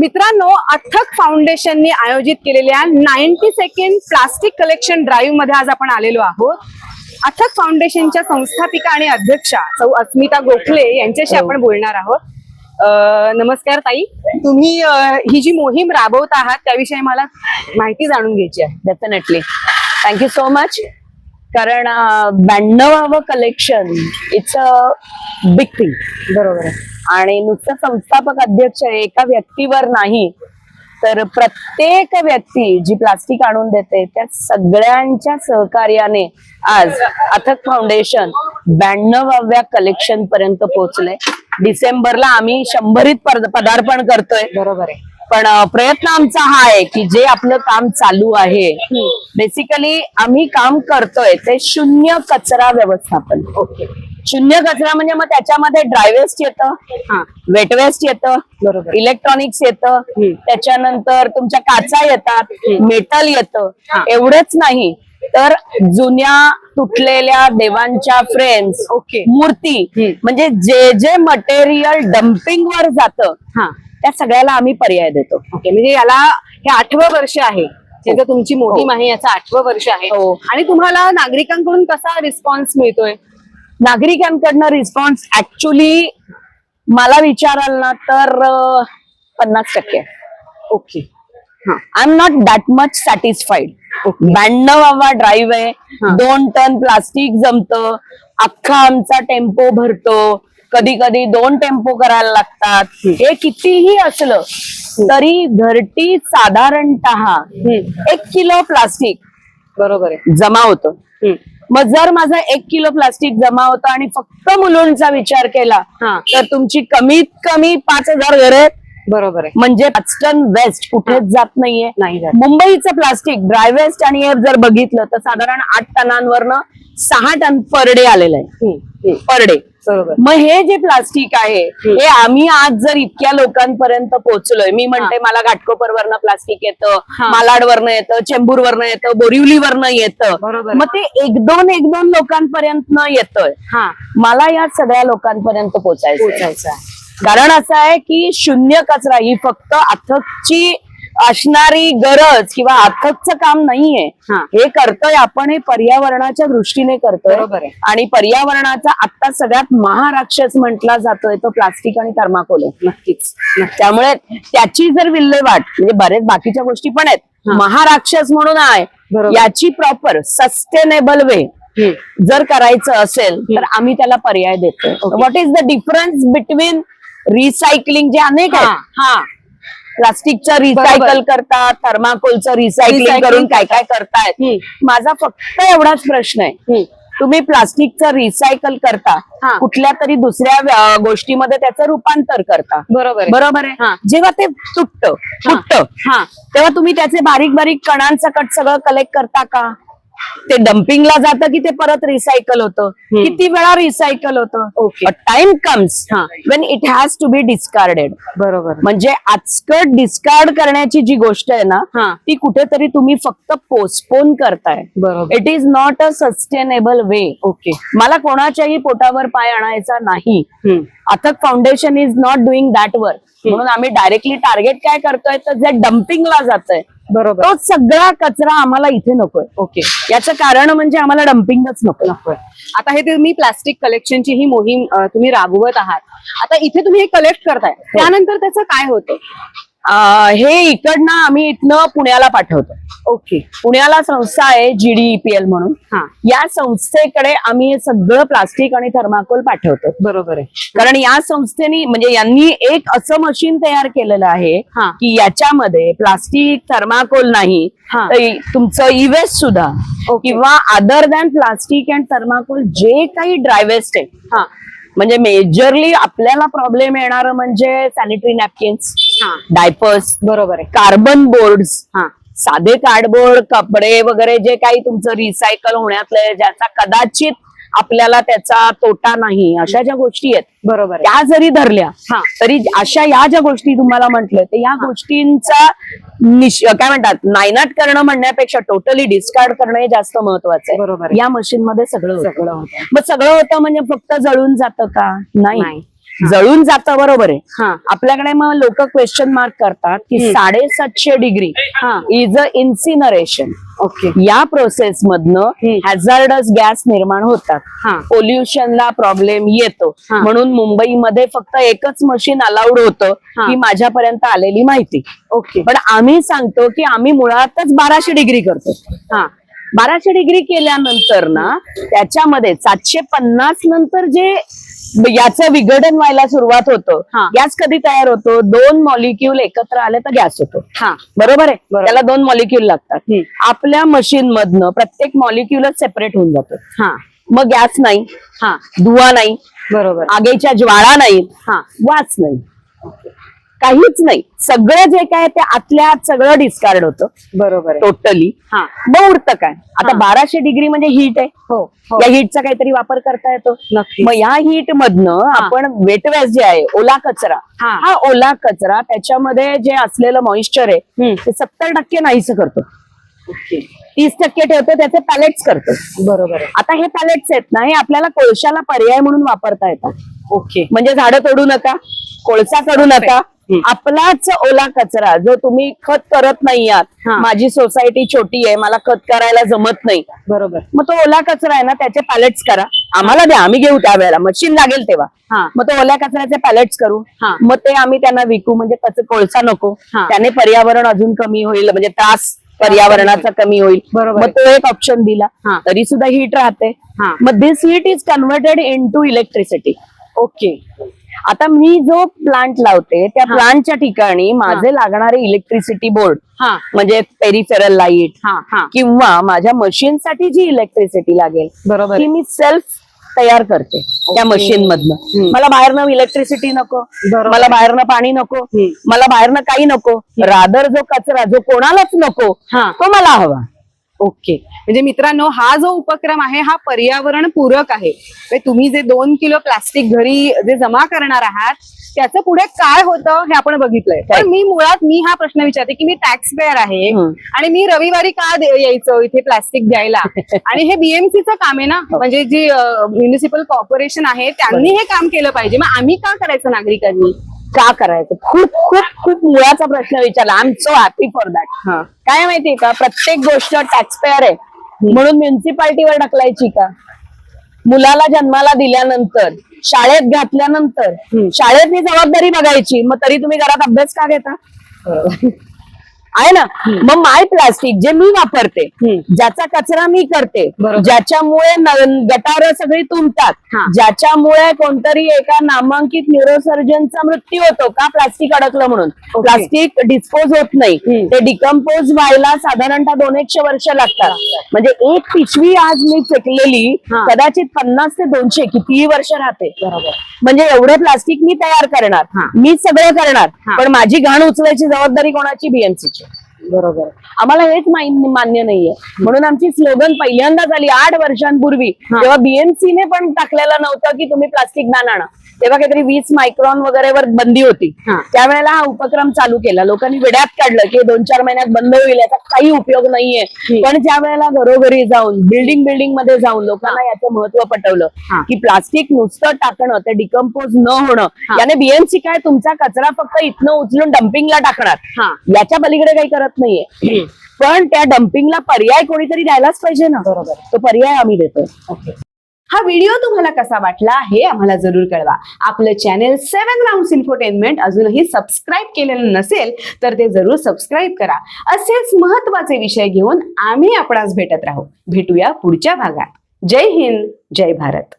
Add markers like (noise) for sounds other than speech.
मित्रांनो अथक फाउंडेशननी आयोजित केलेल्या नाईन्टी सेकंड प्लास्टिक कलेक्शन ड्राईव्हमध्ये आज आपण आलेलो आहोत. अथक फाउंडेशनच्या संस्थापिका आणि अध्यक्षा सौ अस्मिता गोखले यांच्याशी हो. आपण बोलणार आहोत. नमस्कार ताई. तुम्ही ही जी मोहीम राबवत आहात त्याविषयी मला माहिती जाणून घ्यायची आहे. डेफिनेटली थँक्यू सो मच कारण ब्याण्णवावं collection it's a big thing बरोबर आहे. आणि नुसतं संस्थापक अध्यक्ष एका व्यक्तीवर नाही तर प्रत्येक व्यक्ती जी प्लास्टिक आणून देते त्या सगळ्यांच्या सहकार्याने आज अथक फाउंडेशन ब्याण्णवाव्या कलेक्शन पर्यंत पोहोचले डिसेंबरला आम्ही शंभरीत पदार्पण करतोय. बरोबर आहे. पण प्रयत्न आमचा हा आहे की जे आपलं काम चालू आहे बेसिकली आम्ही काम करतोय ते शून्य कचरा व्यवस्थापन ओके शून्य कचरा म्हणजे मग त्याच्यामध्ये ड्राय वेस्ट येतं हा वेट वेस्ट येतं बरोबर. इलेक्ट्रॉनिक्स येतं. त्याच्यानंतर तुमच्या काचा येतात मेटल येतं. एवढंच नाही तर जुन्या तुटलेल्या देवांच्या फ्रेम्स ओके. मूर्ती. म्हणजे जे जे मटेरियल डम्पिंग वर जातं त्या सगळ्याला आम्ही पर्याय देतो. ओके म्हणजे याला हे आठवं वर्ष आहे. त्याचं तुमची मोहीम आहे याचं आठवं वर्ष आहे. हो. आणि तुम्हाला नागरिकांकडून कसा रिस्पॉन्स मिळतोय? नागरिकांकडनं रिस्पॉन्स ऍक्च्युली मला विचाराल ना तर पन्नास टक्के. ओके हा. I am not that much satisfied ब्याण्णवावा drive आहे. हा. दोन टन प्लास्टिक जमतं. अख्खा आमचा टेम्पो भरतो. कधी कधी दोन टेम्पो करायला लागतात. हे कितीही असलं तरी घरटी साधारणत एक किलो प्लास्टिक बरोबर आहे. जमा होतं. मग जर माझा एक किलो प्लास्टिक जमा होतं आणि फक्त मुलुंडचा विचार केला. तर तुमची कमीत कमी पाच हजार घरं आहेत. बरोबर आहे. म्हणजे पाच टन वेस्ट कुठेच जात नाहीये. नाही. मुंबईचं प्लास्टिक ड्राय वेस्ट आणि हे जर बघितलं तर साधारण आठ टनांवरनं सहा टन पर डे आलेलं आहे. पर डे मग हे जे प्लास्टिक आहे. हे आम्ही आज जर इतक्या लोकांपर्यंत पोहोचलोय मी म्हणते मला घाटकोपरवरनं प्लास्टिक येतं. मालाडवरनं येतं चेंबूरवरनं येतं बोरिवलीवरनं येतं. मग ते एक दोन एक दोन लोकांपर्यंत न येतोय हा मला या सगळ्या लोकांपर्यंत. पोचायचं आहे कारण असं आहे की शून्य कचरा ही फक्त अथकची असणारी गरज किंवा अथकचं काम नाहीये हा. हे करतोय आपण हे पर्यावरणाच्या दृष्टीने करतोय. आणि पर्यावरणाचा आता सगळ्यात महाराक्षस म्हटला जातोय तो प्लास्टिक आणि थर्माकोल आहे नक्कीच त्यामुळे त्याची जर विल्हेवाट म्हणजे बरेच बाकीच्या गोष्टी पण आहेत. महाराक्षस म्हणून आहे. याची प्रॉपर सस्टेनेबल वे. जर करायचं असेल तर आम्ही त्याला पर्याय देतो Okay. What is the difference between recycling जे अनेक आहेत हा प्लास्टिकचं रिसायकल करतात थर्माकोलचं रिसायकलिंग करून काय काय करतायत. माझा फक्त एवढाच प्रश्न आहे. तुम्ही प्लास्टिकचं रिसायकल करता. कुठल्या तरी दुसऱ्या गोष्टीमध्ये त्याचं रूपांतर करता बरोबर आहे. बरोबर. आहे जेव्हा ते तुटतं फुटतं हा तेव्हा तुम्ही त्याचे बारीक बारीक कणांसकट सगळं कलेक्ट करता का ते डम्पिंगला जातं की ते परत रिसायकल होतं. किती वेळा रिसायकल होतं. Time comes. When it has to be discarded बरोबर म्हणजे आजकट डिस्कार्ड करण्याची जी गोष्ट आहे ना. ती कुठेतरी तुम्ही फक्त पोस्टपोन करताय बरोबर. It is not a sustainable way okay मला कोणाच्याही पोटावर पाय आणायचा नाही. Athak foundation is not doing that work म्हणून आम्ही डायरेक्टली टार्गेट काय करतोय तर जे डम्पिंगला जात आहे बरोबर. तो सगळा कचरा आम्हाला इथे नकोय. ओके. याचं कारण म्हणजे आम्हाला डम्पिंगच नको. नकोय. आता हे तुम्ही प्लास्टिक कलेक्शनची ही मोहीम तुम्ही राबवत आहात. आता इथे तुम्ही हे कलेक्ट करताय. त्यानंतर त्याचं काय होतं? हे इकडनं आम्ही इथनं पुण्याला पाठवतो. ओके. पुण्याला संस्था आहे जीडीईपीएल म्हणून. हा. या संस्थेकडे आम्ही हे सगळं प्लास्टिक आणि थर्माकोल पाठवतो. बरोबर आहे. कारण या संस्थेने म्हणजे यांनी एक असं मशीन तयार केलेलं आहे. की याच्यामध्ये प्लास्टिक थर्माकोल नाही हा. तुमचं इवेस्ट सुद्धा. किंवा other than plastic and thermocol जे काही ड्रायवेस्ट आहे. हा. म्हणजे मेजरली आपल्याला प्रॉब्लेम येणार म्हणजे सॅनिटरी नॅपकिन्स डायपर्स बरोबर आहे. कार्बन बोर्ड्स हा. साधे कार्डबोर्ड कपडे वगैरे जे काही तुमचं रिसायकल होण्यातलं ज्याचा कदाचित आपल्याला त्याचा तोटा नाही अशा ज्या गोष्टी आहेत बरोबर त्या जरी धरल्या हा. तरी अशा या ज्या गोष्टी तुम्हाला म्हंटल तर या गोष्टींचा काय म्हणतात नायनाट करणं म्हणण्यापेक्षा टोटली डिस्कार्ड करणं हे जास्त महत्वाचं बरोबर आहे. आहे. या मशीन मध्ये सगळं. सगळं होतं. मग सगळं होतं म्हणजे फक्त जळून जातं का? नाही. जळून जातं बरोबर आहे. हा. आपल्याकडे मग लोक क्वेश्चन मार्क करतात की. साडेसातशे डिग्री हा. Is a incineration okay. या प्रोसेस मधनं. हॅझार्डस गॅस निर्माण होतात. हा. पोल्युशनला प्रॉब्लेम येतो. म्हणून मुंबईमध्ये फक्त एकच मशीन अलाउड होतं हा. ही माझ्यापर्यंत आलेली माहिती. ओके. पण आम्ही सांगतो की आम्ही मुळातच बाराशे डिग्री करतो. हा. बाराशे डिग्री केल्यानंतर ना त्याच्यामध्ये सातशे पन्नास नंतर जे याचं विघटन व्हायला सुरुवात होतं. हा. गॅस कधी तयार होतो? दोन मॉलिक्यूल एकत्र आले तर गॅस होतो. हा. बरोबर आहे? बरोबर. त्याला दोन मॉलिक्यूल लागतात. हम्म. आपल्या मशीन मधनं प्रत्येक मॉलिक्यूलच सेपरेट होऊन जातो. हा. मग गॅस नाही. हा. धुवा नाही. बरोबर. आगीच्या ज्वाळा नाही. हा. वाच नाही. काहीच नाही. सगळं जे काय ते आतल्या आत सगळं डिस्कार्ड होतं. बरोबर टोटली हा. मग उरतं काय? आता. बाराशे डिग्री म्हणजे हीट आहे. हो हो. या हीटचा काहीतरी वापर करता येतो. मग या हीट मधनं आपण वेट वेस्ट जे आहे ओला कचरा. हा. ओला कचरा त्याच्यामध्ये जे असलेलं मॉइश्चर आहे. ते सत्तर टक्के नाहीस करतो. तीस टक्के ठेवतो त्याचे पॅलेट्स करतो. बरोबर आता हे पॅलेट्स आहेत ना हे आपल्याला कोळशाला पर्याय म्हणून वापरता येतात. ओके. म्हणजे झाडं तोडू नका कोळसा करू नका. आपलाच ओला कचरा जो तुम्ही खत करत नाही आहात. माझी सोसायटी छोटी आहे मला खत करायला जमत नाही. बरोबर. मग तो ओला कचरा आहे ना त्याचे पॅलेट्स करा. आम्हाला द्या आम्ही घेऊ त्यावेळेला. मशीन लागेल तेव्हा. हा. मग तो ओल्या कचऱ्याचे पॅलेट्स करू. मग ते आम्ही त्यांना विकू म्हणजे त्याचं कोळसा नको. त्याने पर्यावरण अजून कमी होईल म्हणजे त्रास पर्यावरणाचा कमी होईल. बरोबर. मग. तो एक ऑप्शन दिला. तरी सुद्धा हीट राहते. मग this heat is converted into electricity okay आता मी जो प्लांट लावते त्या हा. प्लांटच्या ठिकाणी माझे लागणारे इलेक्ट्रिसिटी बोर्ड हा म्हणजे पेरिफेरल लाइट हा हा किंवा माझ्या मशीनसाठी जी इलेक्ट्रिसिटी लागेल बरोबर ती आहे. मी सेल्फ तयार करते त्या. मशीन मधनं हम्म. मला बाहेरनं इलेक्ट्रिसिटी नको बरोबर. मला बाहेरनं पाणी नको हम्म. मला बाहेरनं काही नको रादर जो कचरा जो कोणालाच नको हा. तो मला हवा ओके. म्हणजे मित्रांनो हा जो उपक्रम आहे हा पर्यावरण पूरक आहे. म्हणजे तुम्ही जे दोन किलो प्लास्टिक घरी जे जमा करणार आहात त्याचं पुढे काय होतं हे आपण बघितलंय? पण मी मुळात मी हा प्रश्न विचारते की मी टॅक्स पेअर आहे. आणि मी रविवारी का यायचं इथे प्लास्टिक द्यायला? (laughs) आणि हे बीएमसीचं काम आहे ना? म्हणजे जी म्युनिसिपल कॉर्पोरेशन आहे त्यांनी हे काम केलं पाहिजे. मग आम्ही का करायचं नागरिकांनी? का करायचं? खूप खूप खूप मुळाचा प्रश्न विचारला. I am so happy for that हा. काय माहितीये का? प्रत्येक गोष्ट टॅक्स पेअर आहे म्हणून म्युन्सिपाल्टीवर ढकलायची का? मुलाला जन्माला दिल्यानंतर शाळेत घातल्यानंतर. शाळेत ही जबाबदारी बघायची. मग तरी तुम्ही घरात अभ्यास का घेता? आहे ना मग माय प्लास्टिक जे मी वापरते. ज्याचा कचरा मी करते. ज्याच्यामुळे गटार सगळी तुंबतात. ज्याच्यामुळे कोणतरी एका नामांकित न्यूरोसर्जनचा मृत्यू होतो का प्लास्टिक अडकलं म्हणून. प्लास्टिक डिस्पोज होत नाही. ते डिकम्पोज व्हायला साधारणतः दोन एकशे वर्ष लागतात म्हणजे एक पिशवी आज मी फेकलेली. कदाचित पन्नास ते दोनशे कितीही वर्ष राहते बरोबर म्हणजे एवढं प्लास्टिक मी तयार करणार. मी सगळं करणार. पण माझी घाण उचलायची जबाबदारी कोणाची बीएमसीची बरोबर. आम्हाला हेच मान्य मान्य नाहीये. म्हणून आमची स्लोगन पहिल्यांदा झाली आठ वर्षांपूर्वी. तेव्हा बीएमसीने पण टाकलेलं नव्हतं की तुम्ही प्लास्टिक बॅन आणा. तेव्हा काहीतरी वीस मायक्रॉन वगैरे वर बंदी होती. त्यावेळेला हा उपक्रम चालू केला. लोकांनी वेड्यात काढलं की दोन चार महिन्यात बंद होईल याचा काही उपयोग नाहीये. पण ज्या वेळेला घरोघरी जाऊन बिल्डिंग बिल्डिंगमध्ये जाऊन लोकांना याचं महत्त्व पटवलं. की प्लास्टिक नुसतं टाकणं ते डिकम्पोज न होणं. याने बीएमसी काय तुमचा कचरा फक्त इथनं उचलून डम्पिंगला टाकणार. याच्या पलीकडे काही करत नाहीये. पण त्या डम्पिंगला पर्याय कोणीतरी द्यायलाच पाहिजे ना. बरोबर. तो पर्याय आम्ही देतो हा व्हिडिओ तुम्हाला कसा वाटला हे आम्हाला जरूर कळवा. आपलं चॅनेल सेव्हन राऊंड इन्फोटेनमेंट अजूनही सबस्क्राईब केलेलं नसेल तर ते जरूर सबस्क्राईब करा. असेच महत्त्वाचे विषय घेऊन आम्ही आपणास भेटत राहू. भेटूया पुढच्या भागात. जय हिंद जय भारत.